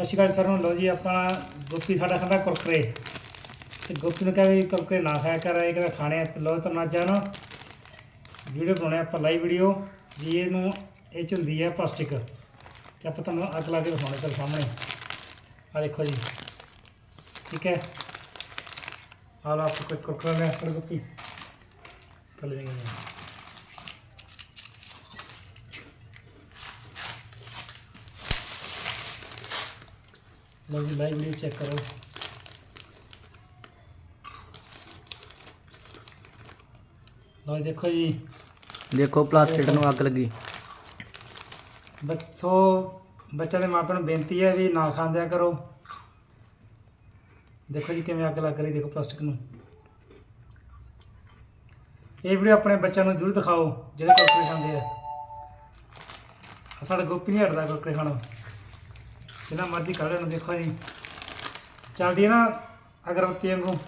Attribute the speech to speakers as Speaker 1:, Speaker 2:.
Speaker 1: ਸਤਿ ਸ਼੍ਰੀ ਅਕਾਲ ਸਰ ਨੂੰ ਲਓ ਜੀ, ਆਪਾਂ ਗੋਪੀ ਸਾਡਾ ਖਾਂਦਾ ਕੁਰਕਰੇ। ਤੇ ਗੋਪੀ ਨੂੰ ਕਿਹਾ ਵੀ ਕੁਰਕਰੇ ਨਾ ਖਾਇਆ ਕਰ, ਇਹ ਕਹਿੰਦਾ ਖਾਣੇ ਆ, ਤੇ ਲਓ ਤੁਹਾਨੂੰ ਅੱਜ ਆ ਨਾ। ਵੀਡੀਓ ਬਣਾਉਣੇ ਆਪਾਂ ਲਾਈਵ ਵੀਡੀਓ ਵੀ ਇਹਨੂੰ ਇਹ ਚ ਹੁੰਦੀ ਹੈ ਪਲਾਸਟਿਕ ਤੇ ਆਪਾਂ ਤੁਹਾਨੂੰ ਅੱਗ ਲਾ ਕੇ ਦਿਖਾਉਣੇ ਤੁਹਾਡੇ ਸਾਹਮਣੇ। ਆ ਦੇਖੋ ਜੀ। ਠੀਕ ਹੈ। ਆ ਲਓ ਆਪਾਂ ਕੋਈ ਕੁਰਕਰਾ ਲੈ ਫੜ ਗੋਪੀ। ਥੱਲੇ ਜਾ ਲਓ ਜੀ ਲਾਈਵ ਵੀਡੀਓ ਚੈੱਕ ਕਰੋ। ਲਓ ਜੀ ਦੇਖੋ ਜੀ।
Speaker 2: ਦੇਖੋ ਪਲਾਸਟਿਕ ਨੂੰ ਅੱਗ ਲੱਗੀ।
Speaker 1: ਬੱਚੋ ਬੱਚਿਆਂ ਦੇ ਮਾਪਿਆਂ ਨੂੰ ਬੇਨਤੀ ਹੈ ਵੀ ਨਾ ਖਾਂਦਿਆ ਕਰੋ। ਦੇਖੋ ਜੀ ਕਿਵੇਂ ਅੱਗ ਲੱਗ ਰਹੀ ਦੇਖੋ ਪਲਾਸਟਿਕ ਨੂੰ। ਇਹ ਵੀਡੀਓ ਆਪਣੇ ਬੱਚਿਆਂ ਨੂੰ ਜ਼ਰੂਰ ਦਿਖਾਓ ਜਿਹੜੇ ਕੁਰਕਰੇ ਖਾਂਦੇ ਆ। ਸਾਡਾ ਗੋਪੀ ਨਹੀਂ ਹਟਦਾ ਕੁਰਕਰੇ ਖਾਣੋਂ। ਜਿੰਨਾ ਮਰਜ਼ੀ ਕੱਢ ਲੈਣ ਦੇਖੋ ਜੀ। ਚੱਲਦੀ ਹੈ ਨਾ ਅਗਰਬੱਤੀ ਵਾਂਗੂ।